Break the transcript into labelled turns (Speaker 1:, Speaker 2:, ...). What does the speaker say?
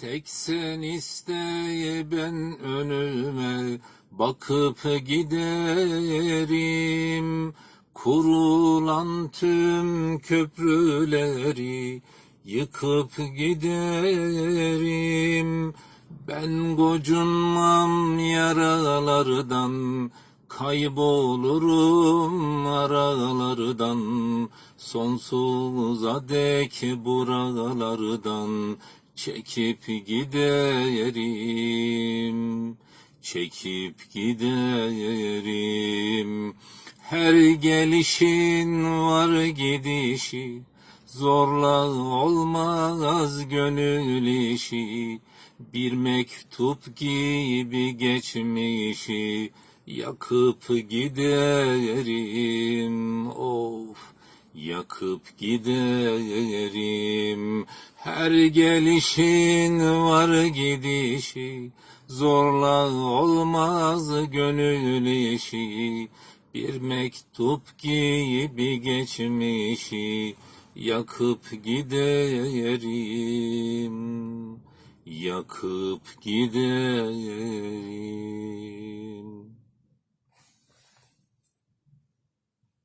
Speaker 1: Tek sen iste ben önüme bakıp giderim. Kurulan tüm köprüleri yıkıp giderim. Ben gocunmam yaralardan, kaybolurum aralardan, sonsuza dek buralardan çekip giderim, çekip giderim. Her gelişin var gidişi, zorla olmaz gönül işi. Bir mektup gibi geçmişi yakıp giderim of yakıp giderim her gelişin var gidişi. Zorla olmaz gönül işi. Bir mektup gibi geçmişi yakıp giderim. Yakıp giderim.